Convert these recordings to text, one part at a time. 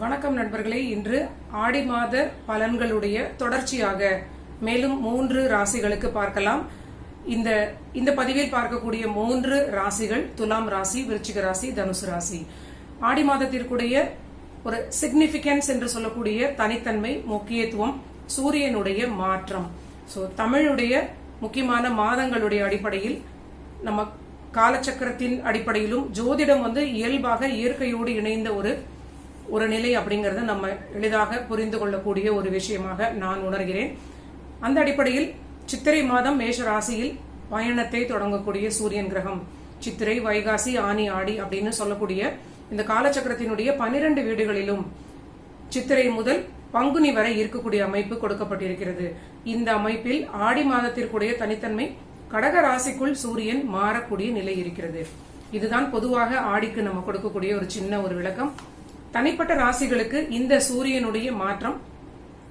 வணக்கம் நண்பர்களே. இன்று ஆடி மாத பலன்களுடைய தொடர்ச்சியாக மேலும் மூன்று ராசிகளுக்கு பார்க்கலாம். இந்த இந்த பதிவில் பார்க்கக்கூடிய மூன்று ராசிகள் துலாம் ராசி விருச்சிக ராசி தனுசு ராசி. ஆடி மாதத்திற்குடைய ஒரு சிக்னிபிகன்ஸ் என்று சொல்லக்கூடிய தனித்தன்மை முக்கியத்துவம் சூரியனுடைய மாற்றம். ஸோ தமிழுடைய முக்கியமான மாதங்களுடைய அடிப்படையில் நம்ம காலச்சக்கரத்தின் அடிப்படையிலும் ஜோதிடம் வந்து இயல்பாக இயற்கையோடு இணைந்த ஒரு ஒரு நிலை அப்படிங்கறத நம்ம எளிதாக புரிந்து கொள்ளக்கூடிய ஒரு விஷயமாக நான் உணர்கிறேன். அந்த அடிப்படையில் சித்திரை மாதம் மேஷ ராசியில் பயணத்தை தொடங்கக்கூடிய சூரியன் கிரகம். சித்திரை வைகாசி ஆனி ஆடி அப்படின்னு சொல்லக்கூடிய இந்த காலச்சக்கரத்தினுடைய பனிரெண்டு வீடுகளிலும் சித்திரை முதல் பங்குனி வரை இருக்கக்கூடிய அமைப்பு கொடுக்கப்பட்டிருக்கிறது. இந்த அமைப்பில் ஆடி மாதத்திற்குடைய தனித்தன்மை கடக ராசிக்குள் சூரியன் மாறக்கூடிய நிலை இருக்கிறது. இதுதான் பொதுவாக ஆடிக்கு நம்ம கொடுக்கக்கூடிய ஒரு சின்ன ஒரு விளக்கம். தனிப்பட்ட ராசிகளுக்கு இந்த சூரியனுடைய மாற்றம்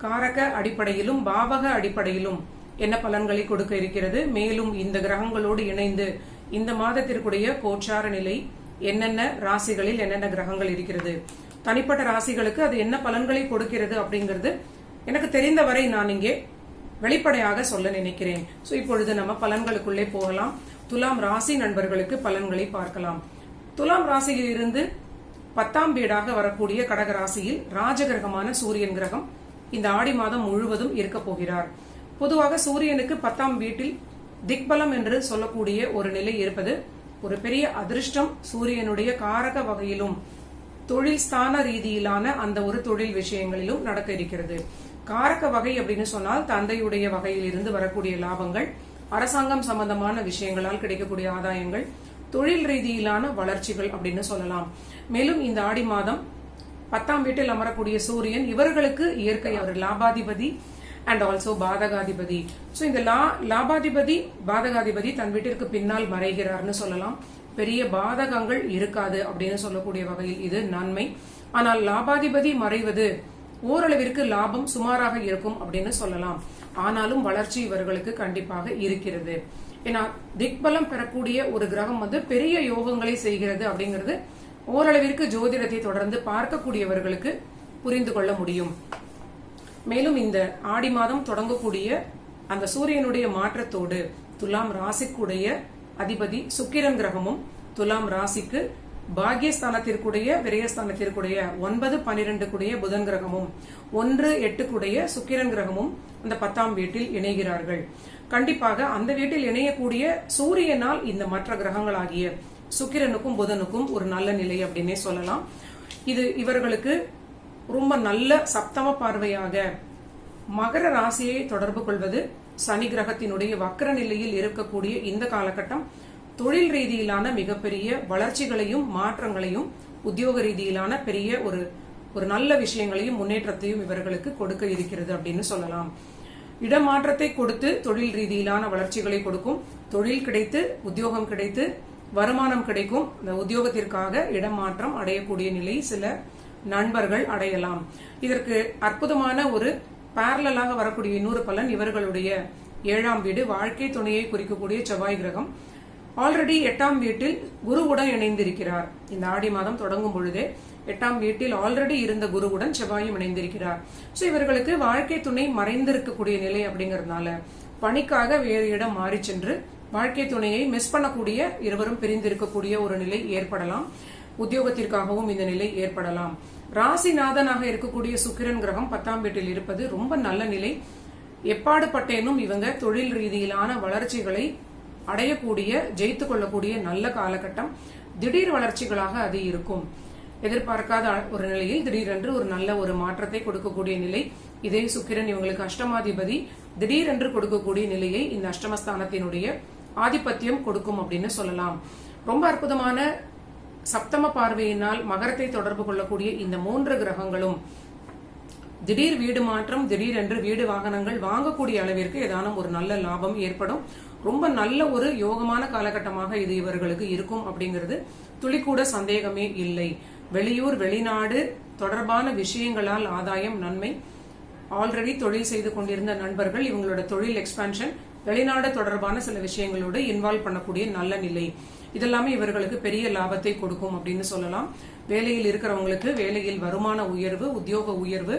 காரக அடிப்படையிலும் பாவக அடிப்படையிலும் என்ன பலன்களை கொடுக்க இருக்கிறது? மேலும் இந்த கிரகங்களோடு இணைந்து இந்த மாதத்திற்குடைய கோச்சார நிலை என்னென்ன ராசிகளில் என்னென்ன கிரகங்கள் இருக்கிறது? தனிப்பட்ட ராசிகளுக்கு அது என்ன பலன்களை கொடுக்கிறது அப்படிங்கிறது எனக்கு தெரிந்தவரை நான் இங்கே வெளிப்படையாக சொல்ல நினைக்கிறேன். சோ இப்பொழுது நம்ம பலன்களுக்குள்ளே போகலாம். துலாம் ராசி நண்பர்களுக்கு பலன்களை பார்க்கலாம். துலாம் ராசியில் இருந்து பத்தாம் வீடாக வரக்கூடிய கடகராசியில் ராஜகிரகமான சூரியன் கிரகம் இந்த ஆடி மாதம் முழுவதும் இருக்க போகிறார். பொதுவாக சூரியனுக்கு பத்தாம் வீட்டில் திக்பலம் என்று சொல்லக்கூடிய ஒரு நிலை இருப்பது ஒரு பெரிய அதிர்ஷ்டம் சூரியனுடைய காரக வகையிலும் தொழில் ஸ்தான ரீதியிலான அந்த ஒரு தொழில் விஷயங்களிலும் நடக்க இருக்கிறது. காரக வகை அப்படின்னு சொன்னால் தந்தையுடைய வகையில் இருந்து வரக்கூடிய லாபங்கள் அரசாங்கம் சம்பந்தமான விஷயங்களால் கிடைக்கக்கூடிய ஆதாயங்கள் தொழில் ரீதியிலான வளர்ச்சிகள் அப்படின்னு சொல்லலாம். மேலும் இந்த ஆடி மாதம் பத்தாம் வீட்டில் அமரக்கூடிய சூரியன் இவர்களுக்கு இயற்கை அவர் லாபாதிபதி அண்ட் ஆல்சோ பாதகாதிபதி. ஸோ இந்த லா லாபாதிபதி பாதகாதிபதி தன் வீட்டிற்கு பின்னால் மறைகிறார்னு சொல்லலாம். பெரிய பாதகங்கள் இருக்காது அப்படின்னு சொல்லக்கூடிய வகையில் இது நன்மை. ஆனால் லாபாதிபதி மறைவது ஓரளவிற்கு லாபம் சுமாராக இருக்கும் அப்படின்னு சொல்லலாம். ஆனாலும் வளர்ச்சி இவர்களுக்கு கண்டிப்பாக இருக்கிறது. ஏன்னா திக்பலம் பெறக்கூடிய ஒரு கிரகம் வந்து பெரிய யோகங்களை செய்கிறது அப்படிங்கிறது ஓரளவிற்கு ஜோதிடத்தை தொடர்ந்து பார்க்கக்கூடியவர்களுக்கு புரிந்து கொள்ள முடியும். மேலும் இந்த ஆடி மாதம் தொடங்கக்கூடிய அந்த சூரியனுடைய மாற்றத்தோடு துலாம் ராசிக்குடைய அதிபதி சுக்கிரன் கிரகமும் துலாம் ராசிக்கு பாகியஸ்தானத்திற்குடைய விரயஸ்தானத்திற்குடைய ஒன்பது பனிரெண்டுக்குடைய புதன் கிரகமும் ஒன்று எட்டுக்குடைய சுக்கிரன் கிரகமும் அந்த பத்தாம் வீட்டில் இணைகிறார்கள். கண்டிப்பாக அந்த வீட்டில் இணையக்கூடிய சூரியனால் இந்த மற்ற கிரகங்களாகிய சுக்கிரனுக்கும் புதனுக்கும் ஒரு நல்ல நிலை அப்படின்னே சொல்லலாம். இது இவர்களுக்கு ரொம்ப நல்ல சப்தம பார்வையாக மகர ராசியை தொடர்பு கொள்வது சனி கிரகத்தினுடைய வக்கர நிலையில் இருக்கக்கூடிய இந்த காலகட்டம் தொழில் ரீதியிலான மிகப்பெரிய வளர்ச்சிகளையும் மாற்றங்களையும் உத்தியோக ரீதியிலான பெரிய ஒரு ஒரு நல்ல விஷயங்களையும் முன்னேற்றத்தையும் இவர்களுக்கு கொடுக்க இருக்கிறது அப்படின்னு சொல்லலாம். இடமாற்றத்தை கொடுத்து தொழில் ரீதியிலான வளர்ச்சிகளை கொடுக்கும். தொழில் கிடைத்து உத்தியோகம் கிடைத்து வருமானம் கிடைக்கும். இந்த உத்தியோகத்திற்காக இடமாற்றம் அடையக்கூடிய நிலை சில நண்பர்கள் அடையலாம். இதற்கு அற்புதமான ஒரு பேரலாக வரக்கூடிய இன்னொரு பலன் இவர்களுடைய ஏழாம் வீடு. வாழ்க்கை துணையை குறிக்கக்கூடிய செவ்வாய் கிரகம். ஆல்ரெடி எட்டாம் வீட்டில் குருவுடன் இணைந்திருக்கிறார். இந்த ஆடி மாதம் தொடங்கும் பொழுதே எட்டாம் வீட்டில் ஆல்ரெடி இருந்த குருவுடன் செவ்வாயும் இணைந்திருக்கிறார். சோ இவர்களுக்கு வாழ்க்கை துணை மறைந்திருக்கக்கூடிய நிலை அப்படிங்கறதுனால பணிக்காக வேறு இடம் மாறி சென்று வாழ்க்கை துணையை மிஸ் பண்ணக்கூடிய இருவரும் பிரிந்திருக்கக்கூடிய ஒரு நிலை ஏற்படலாம். உத்தியோகத்திற்காகவும் இந்த நிலை ஏற்படலாம். ராசிநாதனாக இருக்கக்கூடிய சுக்கிரன் கிரகம் பத்தாம் வீட்டில் இருப்பது ரொம்ப நல்ல நிலை. எப்பாடு பட்டேனும் இவங்க தொழில் ரீதியிலான வளர்ச்சிகளை அடையக்கூடிய ஜெயித்து கொள்ளக்கூடிய நல்ல காலகட்டம் திடீர் வளர்ச்சிகளாக அது இருக்கும். எதிர்பார்க்காத ஒரு நிலையில் திடீரென்று ஒரு நல்ல ஒரு மாற்றத்தை கொடுக்கக்கூடிய நிலை. இதே சுக்கிரன் இவங்களுக்கு அஷ்டமாதிபதி. திடீரென்று கொடுக்கக்கூடிய நிலையை இந்த அஷ்டமஸ்தானத்தினுடைய ஆதிபத்தியம் கொடுக்கும் அப்படின்னு சொல்லலாம். ரொம்ப அற்புதமான சப்தம பார்வையினால் மகரத்தை தொடர்பு கொள்ளக்கூடிய இந்த மூன்று கிரகங்களும் திடீர் வீடு மாற்றம் திடீரென்று வீடு வாகனங்கள் வாங்கக்கூடிய அளவிற்கு ஏதானும் ஒரு நல்ல லாபம் ஏற்படும். ரொம்ப நல்ல ஒரு யோகமான காலகட்டமாக இது இவர்களுக்கு இருக்கும் அப்படிங்கிறது துளிக்கூட சந்தேகமே இல்லை. வெளியூர் வெளிநாடு தொடர்பான விஷயங்களால் ஆதாயம் நன்மை. ஆல்ரெடி தொழில் செய்து கொண்டிருந்த நண்பர்கள் இவங்களோட தொழில் எக்ஸ்பான்ஷன் வெளிநாடு தொடர்பான சில விஷயங்களோடு இன்வால்வ் பண்ணக்கூடிய நல்ல நிலை. இதெல்லாமே இவர்களுக்கு பெரிய லாபத்தை கொடுக்கும் அப்படின்னு சொல்லலாம். வேலையில் இருக்கிறவங்களுக்கு வேலையில் வருமான உயர்வு உத்தியோக உயர்வு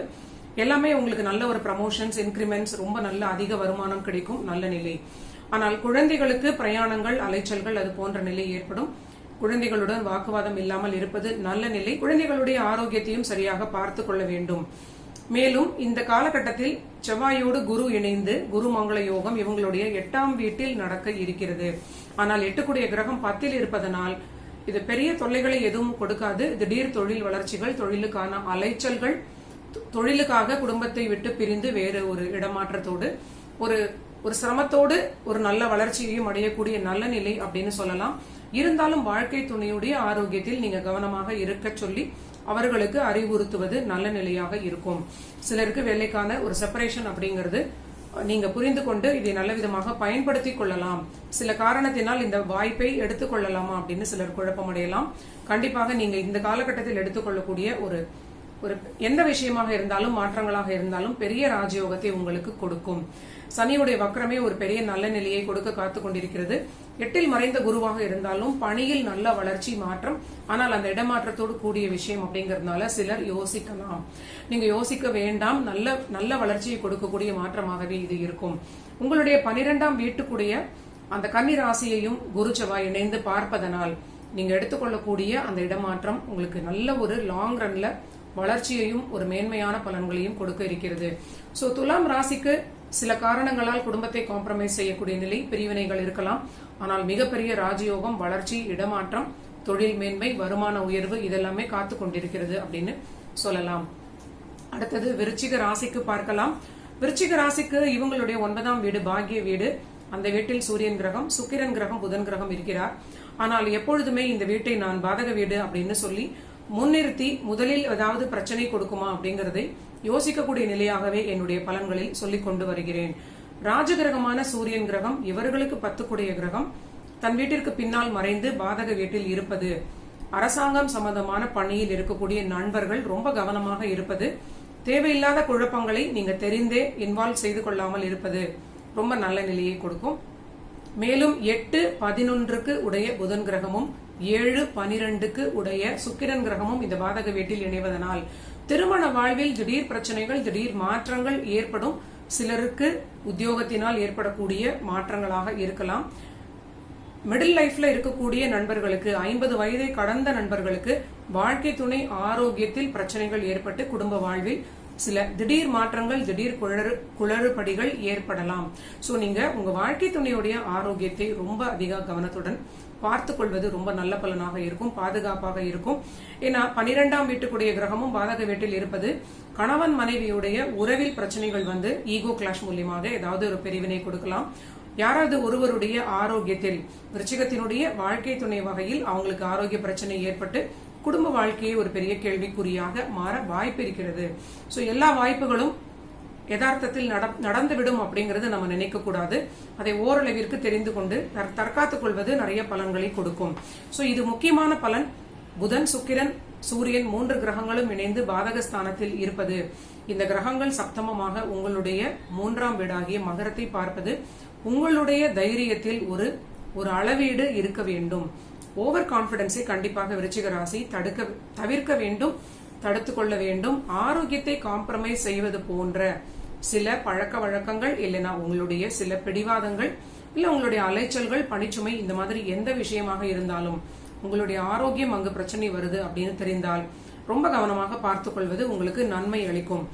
எல்லாமே உங்களுக்கு நல்ல ஒரு ப்ரமோஷன்ஸ் இன்கிரிமெண்ட்ஸ் ரொம்ப நல்ல அதிக வருமானம் கிடைக்கும் நல்ல நிலை. ஆனால் குழந்தைகளுக்கு பிரயாணங்கள் அலைச்சல்கள் அது போன்ற நிலை ஏற்படும். குழந்தைகளுடன் வாக்குவாதம் இல்லாமல் இருப்பது நல்ல நிலை. குழந்தைகளுடைய ஆரோக்கியத்தையும் சரியாக பார்த்து கொள்ள வேண்டும். மேலும் இந்த காலகட்டத்தில் செவ்வாயோடு குரு இணைந்து குரு மங்கள யோகம் இவங்களுடைய எட்டாம் வீட்டில் நடக்க இருக்கிறது. ஆனால் எட்டுக்குடைய கிரகம் பத்தில் இருப்பதனால் இது பெரிய தொல்லைகளை எதுவும் கொடுக்காது. திடீர் தொழில் வளர்ச்சிகள் தொழிலுக்கான அலைச்சல்கள் தொ- தொழிலுக்காக குடும்பத்தை விட்டு பிரிந்து வேறு ஒரு இடமாற்றத்தோடு ஒரு ஒரு சிரமத்தோடு ஒரு நல்ல வளர்ச்சியையும் அடையக்கூடிய நல்ல நிலை அப்படின்னு சொல்லலாம். இருந்தாலும் வாழ்க்கை துணையுடைய ஆரோக்கியத்தில் நீங்க கவனமாக இருக்க சொல்லி அவர்களுக்கு அறிவுறுத்துவது நல்ல நிலையாக இருக்கும். சிலருக்கு வேலைக்கான ஒரு செப்பரேஷன் அப்படிங்கிறது நீங்க புரிந்து கொண்டு இதை நல்ல விதமாக பயன்படுத்தி கொள்ளலாம். சில காரணத்தினால் இந்த வாய்ப்பை எடுத்துக்கொள்ளலாமா அப்படின்னு சிலர் குழப்பமடையலாம். கண்டிப்பாக நீங்க இந்த காலகட்டத்தில் எடுத்துக்கொள்ளக்கூடிய ஒரு ஒரு எந்த விஷயமாக இருந்தாலும் மாற்றங்களாக இருந்தாலும் பெரிய ராஜயோகத்தை உங்களுக்கு கொடுக்கும். சனியுடைய வக்கரமே ஒரு பெரிய நல்ல நிலையை கொடுக்க காத்து கொண்டிருக்கிறது எட்டில் மறைந்த குருவாக இருந்தாலும் பணியில் நல்ல வளர்ச்சி மாற்றம் ஆனால் அந்த இடமாற்றத்தோடு கூடிய விஷயம் அப்படிங்கறதுனால சிலர் யோசிக்கலாம். நீங்க யோசிக்க வேண்டாம். நல்ல நல்ல வளர்ச்சியை கொடுக்கக்கூடிய மாற்றமாகவே இது இருக்கும். உங்களுடைய பனிரெண்டாம் வீட்டுக்குடைய அந்த கன்னி ராசியையும் குரு செவ்வாய் இணைந்து பார்ப்பதனால் நீங்க எடுத்துக்கொள்ளக்கூடிய அந்த இடமாற்றம் உங்களுக்கு நல்ல ஒரு லாங் ரன்ல வளர்ச்சியையும் ஒரு மேன்மையான பலன்களையும் கொடுக்க இருக்கிறது. சோ துலாம் ராசிக்கு சில காரணங்களால் குடும்பத்தை காம்ப்ரமைஸ் செய்யக்கூடிய நிலை பிரிவினைகள் இருக்கலாம். ஆனால் மிகப்பெரிய ராஜயோகம் வளர்ச்சி இடமாற்றம் தொழில் மேன்மை வருமான உயர்வு இதெல்லாமே காத்து கொண்டிருக்கிறது அப்படின்னு சொல்லலாம். அடுத்தது விருச்சிக ராசிக்கு பார்க்கலாம். விருச்சிக ராசிக்கு இவங்களுடைய ஒன்பதாம் வீடு பாகிய வீடு. அந்த வீட்டில் சூரியன் கிரகம் சுக்கிரன் கிரகம் புதன் கிரகம் இருக்கிறார். ஆனால் எப்பொழுதுமே இந்த வீட்டை நான் பாதக வீடு அப்படின்னு சொல்லி முன்னிறுத்தி முதலில் ஏதாவது பிரச்சனை கொடுக்குமா அப்படிங்கறதை யோசிக்கக்கூடிய நிலையாகவே என்னுடைய பலன்களில் சொல்லிக் கொண்டு வருகிறேன். ராஜகிரகமான சூரியன் கிரகம் இவர்களுக்கு பத்துக்குடைய கிரகம். தன் வீட்டிற்கு பின்னால் மறைந்து பாதக வீட்டில் இருப்பது. அரசாங்கம் சம்பந்தமான பணியில் இருக்கக்கூடிய நண்பர்கள் ரொம்ப கவனமாக இருப்பது. தேவையில்லாத குழப்பங்களை நீங்க தெரிந்தே இன்வால்வ் செய்து கொள்ளாமல் இருப்பது ரொம்ப நல்ல நிலையை கொடுக்கும். மேலும் எட்டு பதினொன்றுக்கு உடைய புதன் கிரகமும் ஏழு பனிரெண்டுக்கு உடைய சுக்கிரன் கிரகமும் இந்த பாதக வீட்டில் இணைவதனால் திருமண வாழ்வில் திடீர் பிரச்சனைகள் திடீர் மாற்றங்கள் ஏற்படும். சிலருக்கு உத்தியோகத்தினால் ஏற்படக்கூடிய மாற்றங்களாக இருக்கலாம். மிடில் லைஃப்ல இருக்கக்கூடிய நண்பர்களுக்கு ஐம்பது வயதை கடந்த நண்பர்களுக்கு வாழ்க்கை துணை ஆரோக்கியத்தில் பிரச்சனைகள் ஏற்பட்டு குடும்ப வாழ்வில் சில திடீர் மாற்றங்கள் திடீர் குளறு குளறுபடிகள் ஏற்படலாம். ஸோ நீங்க உங்க வாழ்க்கை துணையுடைய ஆரோக்கியத்தை ரொம்ப அதிக கவனத்துடன் பார்த்து கொள்வது ரொம்ப நல்ல பலனாக இருக்கும் பாதுகாப்பாக இருக்கும். ஏன்னா பனிரெண்டாம் வீட்டுக்குடைய கிரகமும் பாதக வீட்டில் இருப்பது கணவன் மனைவியுடைய உறவில் பிரச்சனைகள் வந்து ஈகோ கிளாஷ் மூலியமாக ஏதாவது ஒரு பிரிவினை கொடுக்கலாம். யாராவது ஒருவருடைய ஆரோக்கியத்தில் விருச்சிகத்தினுடைய வாழ்க்கை துணை வகையில் அவங்களுக்கு ஆரோக்கிய பிரச்சனை ஏற்பட்டு குடும்ப வாழ்க்கையை ஒரு பெரிய கேள்விக்குறியாக மாற வாய்ப்பு இருக்கிறது சோ எல்லா வாய்ப்புகளும் யதார்த்தத்தில் நட- நடந்துவிடும் அப்படிங்கறது நம்ம நினைக்க கூடாது அதை ஓரளவிற்கு தெரிந்து கொண்டு தற்காத்துக் கொள்வது நிறைய பலன்களை கொடுக்கும். சோ இது முக்கியமான பலன். புதன் சுக்கிரன் சூரியன் மூன்று கிரகங்களும் இணைந்து பாதகஸ்தானத்தில் இருப்பது. இந்த கிரகங்கள் சப்தமமாக உங்களுடைய மூன்றாம் வீடாகிய மகரத்தை பார்ப்பது உங்களுடைய தைரியத்தில் ஒரு ஒரு அளவீடு இருக்க வேண்டும். ஓவர் கான்பிடன்ஸை கண்டிப்பாக விருச்சிக ராசி தடுக்க தவிர்க்க வேண்டும் தடுத்து கொள்ள வேண்டும். ஆரோக்கியத்தை காம்ப்ரமைஸ் செய்வது போன்ற சில பழக்க வழக்கங்கள் இல்லைனா உங்களுடைய சில பிடிவாதங்கள் இல்ல உங்களுடைய அலைச்சல்கள் பணிச்சுமை இந்த மாதிரி எந்த விஷயமாக இருந்தாலும் உங்களுடைய ஆரோக்கியம் அங்கு பிரச்சனை வருது அப்படின்னு தெரிந்தால் ரொம்ப கவனமாக பார்த்துக் கொள்வது உங்களுக்கு நன்மை அளிக்கும்.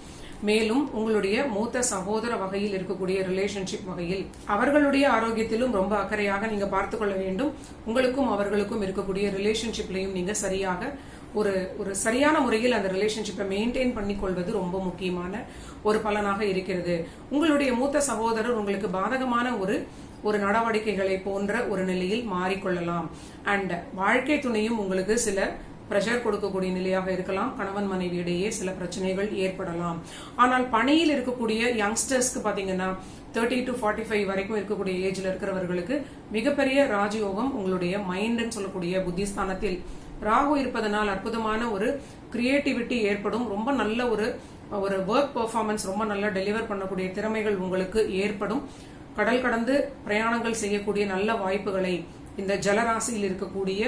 மேலும் உங்களுடைய மூத்த சகோதர வகையில் இருக்கக்கூடிய ரிலேஷன்ஷிப் வகையில் அவர்களுடைய ஆரோக்கியத்திலும் ரொம்ப அக்கறையாக நீங்க பார்த்துக்கொள்ள வேண்டும். உங்களுக்கும் அவர்களுக்கும் இருக்கக்கூடிய ரிலேஷன்ஷிப்லையும் நீங்க சரியாக ஒரு ஒரு சரியான முறையில் அந்த ரிலேஷன்ஷிப்பை மெயின்டைன் பண்ணி கொள்வது ரொம்ப முக்கியமான ஒரு பலனாக இருக்கிறது. உங்களுடைய மூத்த சகோதரர் உங்களுக்கு பாதகமான ஒரு ஒரு நடவடிக்கைகளை போன்ற ஒரு நிலையில் மாறிக்கொள்ளலாம். அண்ட் வாழ்க்கை துணையும் உங்களுக்கு சில ப்ரெஷர் கொடுக்கக்கூடிய நிலையாக இருக்கலாம். கணவன் மனைவியிடையே சில பிரச்சனைகள் ஏற்படலாம். ஆனால் பணியில் இருக்கக்கூடிய யங்ஸ்டர்ஸ்க்கு பாத்தீங்கன்னா தேர்ட்டி டு ஃபார்ட்டி ஃபைவ் வரைக்கும் இருக்கக்கூடிய ஏஜ்ல இருக்கிறவர்களுக்கு மிகப்பெரிய ராஜயோகம் உங்களுடைய மைண்ட்னு சொல்லக்கூடிய புத்திஸ்தானத்தில். ராகு இருப்பதனால் அற்புதமான ஒரு கிரியேட்டிவிட்டி ஏற்படும். ரொம்ப நல்ல ஒரு ஒரு ஒர்க் பெர்ஃபார்மன்ஸ் ரொம்ப நல்லா டெலிவர் பண்ணக்கூடிய திறமைகள் உங்களுக்கு ஏற்படும். கடல் கடந்து பிரயாணங்கள் செய்யக்கூடிய நல்ல வாய்ப்புகளை இந்த ஜலராசியில் இருக்கக்கூடிய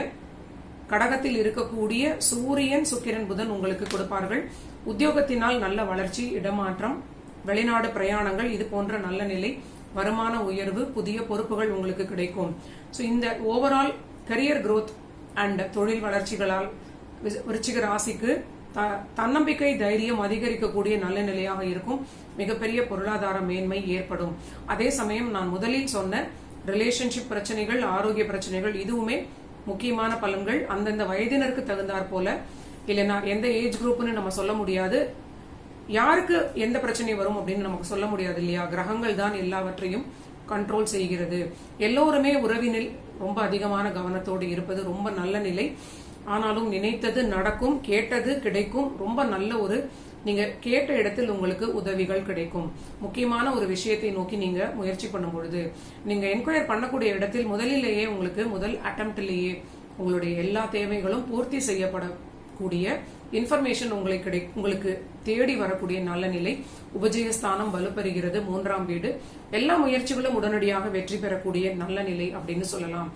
கடகத்தில் இருக்கக்கூடிய சூரியன் சுக்கிரன் புதன் உங்களுக்கு கொடுப்பார்கள். உத்தியோகத்தினால் நல்ல வளர்ச்சி இடமாற்றம் வெளிநாடு பிரயாணங்கள் இது போன்ற நல்ல நிலை வருமான உயர்வு புதிய பொறுப்புகள் உங்களுக்கு கிடைக்கும். ஸோ இந்த ஓவரால் கரியர் குரோத் அண்ட் தொழில் வளர்ச்சிகளால் விருச்சிக ராசிக்கு த- தன்னம்பிக்கை தைரியம் அதிகரிக்கக்கூடிய நல்ல நிலையாக இருக்கும். மிகப்பெரிய பொருளாதார மேன்மை ஏற்படும். அதே சமயம் நான் முதலில் சொன்ன ரிலேஷன்ஷிப் பிரச்சனைகள் ஆரோக்கிய பிரச்சனைகள் இதுவுமே முக்கியமான பலன்கள் அந்தந்த வயதினருக்கு தகுந்தாற் போல. இல்லைன்னா எந்த ஏஜ் குரூப்னு நம்ம சொல்ல முடியாது. யாருக்கு எந்த பிரச்சனை வரும் அப்படின்னு நமக்கு சொல்ல முடியாது இல்லையா? கிரகங்கள் தான் எல்லாவற்றையும் கண்ட்ரோல் செய்கிறது. எல்லோருமே உறவினில் ரொம்ப அதிகமான கவனத்தோடு இருப்பது ரொம்ப நல்ல நிலை. ஆனாலும் நினைத்தது நடக்கும் கேட்டது கிடைக்கும். ரொம்ப நல்ல ஒரு நீங்க கேட்ட இடத்தில் உங்களுக்கு உதவிகள் கிடைக்கும். முக்கியமான ஒரு விஷயத்தை நோக்கி நீங்க முயற்சி பண்ணும் பொழுது நீங்க என்கொயர் பண்ணக்கூடிய இடத்தில் முதலிலேயே உங்களுக்கு முதல் அட்டம்ப்ட்லேயே உங்களுடைய எல்லா தேவைகளும் பூர்த்தி செய்யப்படக்கூடிய இன்ஃபர்மேஷன் உங்களை கிடை உங்களுக்கு தேடி வரக்கூடிய நல்ல நிலை உபஜயஸ்தானம் வலுப்பெறுகிறது மூன்றாம் வீடு. எல்லா முயற்சிகளும் உடனடியாக வெற்றி பெறக்கூடிய நல்ல நிலை அப்படின்னு சொல்லலாம்.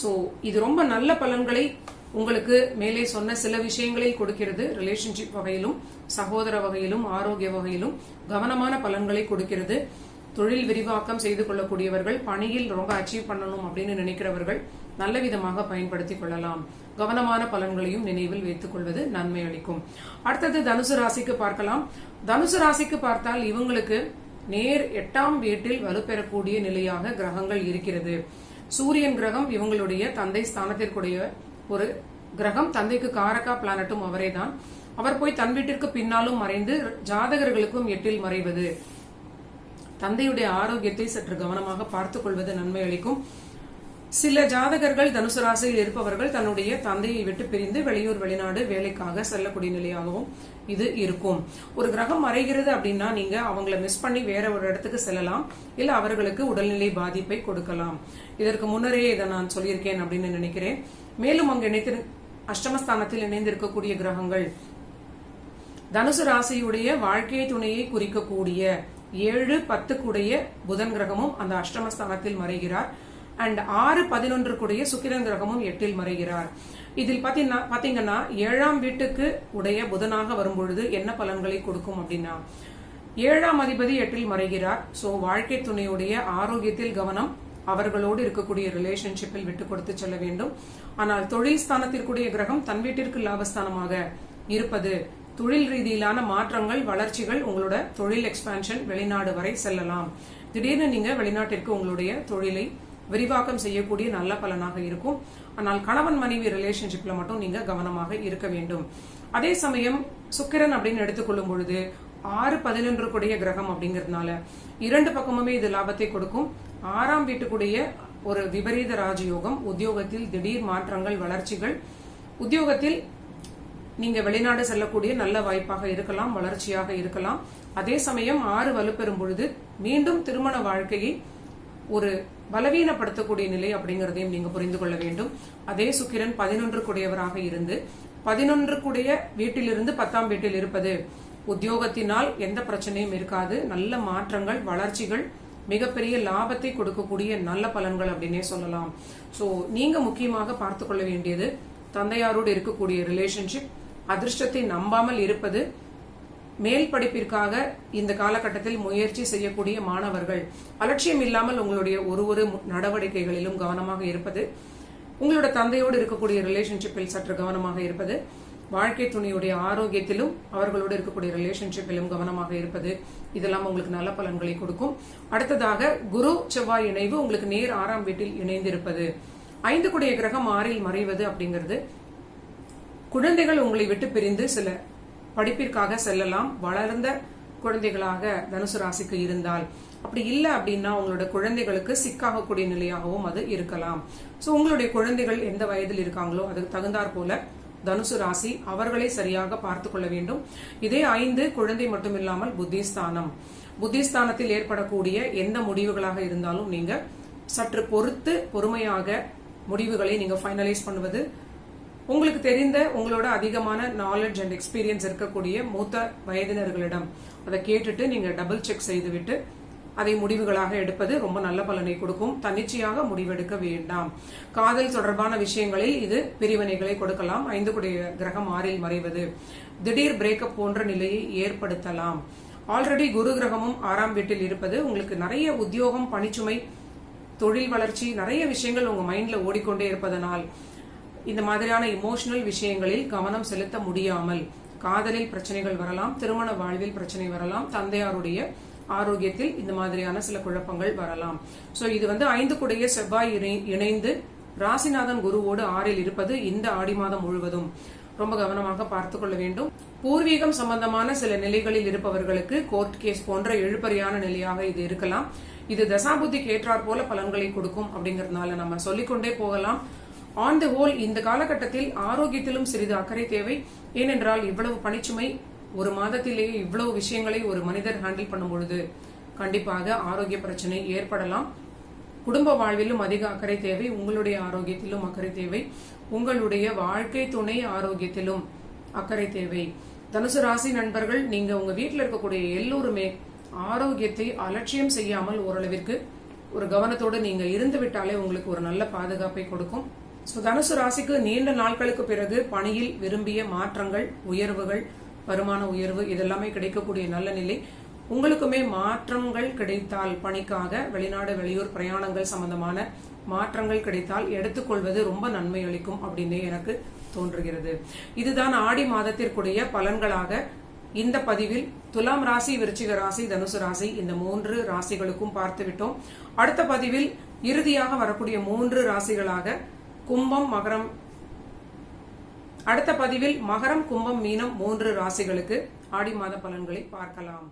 சோ இது ரொம்ப நல்ல பலன்களை உங்களுக்கு மேலே சொன்ன சில விஷயங்களில் கொடுக்கிறது. ரிலேஷன்ஷிப் வகையிலும் சகோதர வகையிலும் ஆரோக்கிய வகையிலும் கவனமான பலன்களை கொடுக்கிறது. தொழில் விரிவாக்கம் செய்து கொள்ளக்கூடியவர்கள் பணியில் ரொம்ப அச்சீவ் பண்ணணும் அப்படின்னு நினைக்கிறவர்கள் நல்ல விதமாக பயன்படுத்திக் கொள்ளலாம். கவனமான பலன்களையும் நினைவில் வைத்துக் கொள்வது நன்மை அளிக்கும். அடுத்தது தனுசு ராசிக்கு பார்க்கலாம். தனுசு ராசிக்கு பார்த்தால் இவங்களுக்கு நேர் எட்டாம் வீட்டில் வலுப்பெறக்கூடிய நிலையாக கிரகங்கள் இருக்கிறது. சூரியன் கிரகம் இவங்களுடைய தந்தை ஸ்தானத்திற்குடைய ஒரு கிரகம் தந்தைக்கு காரகா பிளானட்டும் அவரே தான் அவர் போய் தன் வீட்டிற்கு பின்னாலும் மறைந்து ஜாதகர்களுக்கும் எட்டில் மறைவது. தந்தையுடைய ஆரோக்கியத்தை சற்று கவனமாக பார்த்துக் கொள்வது நன்மை அளிக்கும். சில ஜாதகர்கள் தனுசு ராசியில் இருப்பவர்கள் தன்னுடைய தந்தையை விட்டு பிரிந்து வெளியூர் வெளிநாடு வேலைக்காக செல்லக்கூடிய நிலையாகவும் இது இருக்கும். ஒரு கிரகம் மறைகிறது அப்படின்னா நீங்க அவங்கள மிஸ் பண்ணி வேற ஒரு இடத்துக்கு செல்லலாம். இல்ல அவர்களுக்கு உடல்நிலை பாதிப்பை கொடுக்கலாம். இதற்கு முன்னரே இதை நான் சொல்லியிருக்கேன் அப்படின்னு நினைக்கிறேன். மேலும் அங்கு இணைத்து அஷ்டமஸ்தானத்தில் இணைந்திருக்கக்கூடிய கிரகங்கள் தனுசு ராசியுடைய வாழ்க்கை துணையை குறிக்கக்கூடிய ஏழு பத்துக்குடைய புதன் கிரகமும் அந்த அஷ்டமஸ்தானத்தில் மறைகிறார். அண்ட் ஆறு பதினொன்றுக்குடைய சுக்கிரன் கிரகமும் எட்டில் மறைகிறார். இதில் பாத்தீங்கன்னா பாத்தீங்கன்னா ஏழாம் வீட்டுக்கு உடைய புதனாக வரும்பொழுது என்ன பலன்களை கொடுக்கும் அப்படின்னா ஏழாம் அதிபதி எட்டில் மறைகிறார். சோ வாழ்க்கை துணையுடைய ஆரோக்கியத்தில் கவனம் அவர்களோடு இருக்கக்கூடிய ரிலேஷன்ஷிப்பில் விட்டு கொடுத்து செல்ல வேண்டும். ஆனால் தொழில் ஸ்தானத்திற்குரிய கிரகம் தன் வீட்டிற்கு லாபஸ்தானமாக இருப்பது தொழில் ரீதியிலான மாற்றங்கள் வளர்ச்சிகள் உங்களோட தொழில் எக்ஸ்பான்ஷன் வெளிநாடு வரை செல்லலாம். திடீர்னு நீங்க வெளிநாட்டிற்கு உங்களுடைய தொழிலை விரிவாக்கம் செய்யக்கூடிய நல்ல பலனாக இருக்கும். ஆனால் கணவன் மனைவி ரிலேஷன்ஷிப்ல மட்டும் நீங்க கவனமாக இருக்க வேண்டும். அதே சமயம் சுக்கிரன் அப்படின்னு எடுத்துக்கொள்ளும் பொழுது ஆறு பதினொன்றுக்குடைய கிரகம் அப்படிங்கறதுனால இரண்டு பக்கமுமே இது லாபத்தை கொடுக்கும். ஆறாம் வீட்டுக்குடைய ஒரு விபரீத ராஜயோகம் உத்தியோகத்தில் திடீர் மாற்றங்கள் வளர்ச்சிகள். உத்தியோகத்தில் நீங்க வெளிநாடு செல்லக்கூடிய நல்ல வாய்ப்பாக இருக்கலாம் வளர்ச்சியாக இருக்கலாம். அதே சமயம் ஆறு வலுப்பெறும் பொழுது மீண்டும் திருமண வாழ்க்கையை ஒரு பலவீனப்படுத்தக்கூடிய நிலை அப்படிங்கிறதையும் நீங்க புரிந்து கொள்ள வேண்டும். அதே சுக்கிரன் பதினொன்று கூடியவராக இருந்து பதினொன்று கூடிய வீட்டிலிருந்து பத்தாம் வீட்டில் இருப்பது உத்தியோகத்தினால் எந்த பிரச்சனையும் இருக்காது. நல்ல மாற்றங்கள் வளர்ச்சிகள் மிகப்பெரிய லாபத்தை கொடுக்கக்கூடிய நல்ல பலன்கள் அப்படின்னே சொல்லலாம். சோ நீங்க முக்கியமாக பார்த்து கொள்ள வேண்டியது தந்தையாரோடு இருக்கக்கூடிய ரிலேஷன்ஷிப் அதிர்ஷ்டத்தை நம்பாமல் இருப்பது மேல் படிப்பிற்காக இந்த காலகட்டத்தில் முயற்சி செய்யக்கூடிய மாணவர்கள். அலட்சியம் இல்லாமல் உங்களுடைய ஒரு ஒரு நடவடிக்கைகளிலும் கவனமாக இருப்பது உங்களோட தந்தையோடு இருக்கக்கூடிய ரிலேஷன்ஷிப்பில் சற்று கவனமாக இருப்பது வாழ்க்கை துணையுடைய ஆரோக்கியத்திலும் அவர்களோடு இருக்கக்கூடிய ரிலேஷன்ஷிப்பிலும் கவனமாக இருப்பது இதெல்லாம் உங்களுக்கு நல்ல பலன்களை கொடுக்கும். அடுத்ததாக குரு செவ்வாய் இணைவு உங்களுக்கு நேர் ஆறாம் வீட்டில் இணைந்திருப்பது. ஐந்து குடைய கிரகம் ஆறில் மறைவது அப்படிங்கிறது. குழந்தைகள் உங்களை விட்டு பிரிந்து சில படிப்பிற்காக செல்லலாம். வளர்ந்த குழந்தைகளாக தனுசு ராசிக்கு இருந்தால். அப்படி இல்லை அப்படின்னா உங்களோட குழந்தைகளுக்கு சிக்காகக்கூடிய நிலையாகவும் அது இருக்கலாம். ஸோ உங்களுடைய குழந்தைகள் எந்த வயதில் இருக்காங்களோ அதுக்கு தகுந்தாற் போல தனுசு ராசி அவர்களை சரியாக பார்த்து கொள்ள வேண்டும். இதே ஐந்து குழந்தை மட்டுமில்லாமல் புத்திஸ்தானம். புத்திஸ்தானத்தில் ஏற்படக்கூடிய எந்த முடிவுகளாக இருந்தாலும் நீங்க சற்று பொறுத்து பொறுமையாக முடிவுகளை நீங்க ஃபைனலைஸ் பண்ணுவது உங்களுக்கு தெரிந்த உங்களோட அதிகமான நாலேஜ் அண்ட் எக்ஸ்பீரியன்ஸ் இருக்கக்கூடிய மூத்த வயதினர்களிடம் அதை கேட்டுட்டு நீங்க டபுள் செக் செய்துவிட்டு அதை முடிவுகளாக எடுப்பது ரொம்ப நல்ல பலனை கொடுக்கும். தன்னிச்சையாக முடிவெடுக்க வேண்டாம். காதல் தொடர்பான விஷயங்களில் இது பிரிவினைகளை கொடுக்கலாம். ஐந்து குடைய கிரகம் ஆறில் மறைவது. திடீர் பிரேக்கப் போன்ற நிலையை ஏற்படுத்தலாம். ஆல்ரெடி குரு கிரகமும் ஆறாம் வீட்டில் இருப்பது. உங்களுக்கு நிறைய உத்தியோகம் பணிச்சுமை தொழில் வளர்ச்சி நிறைய விஷயங்கள் உங்க மைண்ட்ல ஓடிக்கொண்டே இருப்பதனால் இந்த மாதிரியான இமோஷனல் விஷயங்களில் கவனம் செலுத்த முடியாமல் காதலில் பிரச்சனைகள் வரலாம் திருமண வாழ்வில் பிரச்சனை வரலாம் தந்தையாருடைய ஆரோக்கியத்தில் இந்த மாதிரியான சில குழப்பங்கள் வரலாம். சோ இது வந்து ஐந்து குடைய செவ்வாய் இணை- இணைந்து ராசிநாதன் குருவோடு ஆறில் இருப்பது இந்த ஆடி மாதம் முழுவதும். ரொம்ப கவனமாக பார்த்து கொள்ள வேண்டும். பூர்வீகம் சம்பந்தமான சில நிலைகளில் இருப்பவர்களுக்கு கோர்ட் கேஸ் போன்ற எழுப்பறியான நிலையாக இது இருக்கலாம். இது தசாபுத்திக்கு ஏற்றாற் போல பலன்களை கொடுக்கும் அப்படிங்கறதுனால நம்ம சொல்லிக்கொண்டே போகலாம். ஆன் தி ஹோல் இந்த காலகட்டத்தில் ஆரோக்கியத்திலும் சிறிது அக்கறை தேவை. ஏனென்றால் இவ்வளவு பணிச்சுமை ஒரு மாதத்திலேயே இவ்வளவு விஷயங்களை ஒரு மனிதர் ஹேண்டில் பண்ணும் பொழுது கண்டிப்பாக ஆரோக்கிய பிரச்சனை ஏற்படலாம். குடும்ப வாழ்விலும் அதிக அக்கறை தேவை. உங்களுடைய ஆரோக்கியத்திலும் அக்கறை தேவை. உங்களுடைய வாழ்க்கை துணை ஆரோக்கியத்திலும் அக்கறை தேவை. தனுசு ராசி நண்பர்கள் நீங்க உங்க வீட்டில் இருக்கக்கூடிய எல்லோருமே ஆரோக்கியத்தை அலட்சியம் செய்யாமல் ஓரளவிற்கு ஒரு கவனத்தோடு நீங்க இருந்து விட்டாலே உங்களுக்கு ஒரு நல்ல பாதுகாப்பை கொடுக்கும். ஸோ தனுசு ராசிக்கு நீண்ட நாட்களுக்கு பிறகு பணியில் விரும்பிய மாற்றங்கள் உயர்வுகள் வருமான உயர்வு இதெல்லாமே கிடைக்கக்கூடிய நல்ல நிலை. உங்களுக்குமே மாற்றங்கள் கிடைத்தால் பணிக்காக வெளிநாடு வெளியூர் பிரயாணங்கள் சம்பந்தமான மாற்றங்கள் கிடைத்தால் எடுத்துக்கொள்வது ரொம்ப நன்மை அளிக்கும் அப்படின்னு எனக்கு தோன்றுகிறது. இதுதான் ஆடி மாதத்திற்குடைய பலன்களாக இந்த பதிவில் துலாம் ராசி விருச்சிக ராசி தனுசு ராசி இந்த மூன்று ராசிகளுக்கும் பார்த்துவிட்டோம். அடுத்த பதிவில் இறுதியாக வரக்கூடிய மூன்று ராசிகளாக கும்பம் மகரம். அடுத்த பதிவில் மகரம் கும்பம் மீனம் மூன்று ராசிகளுக்கு ஆடி மாத பலன்களை பார்க்கலாம்.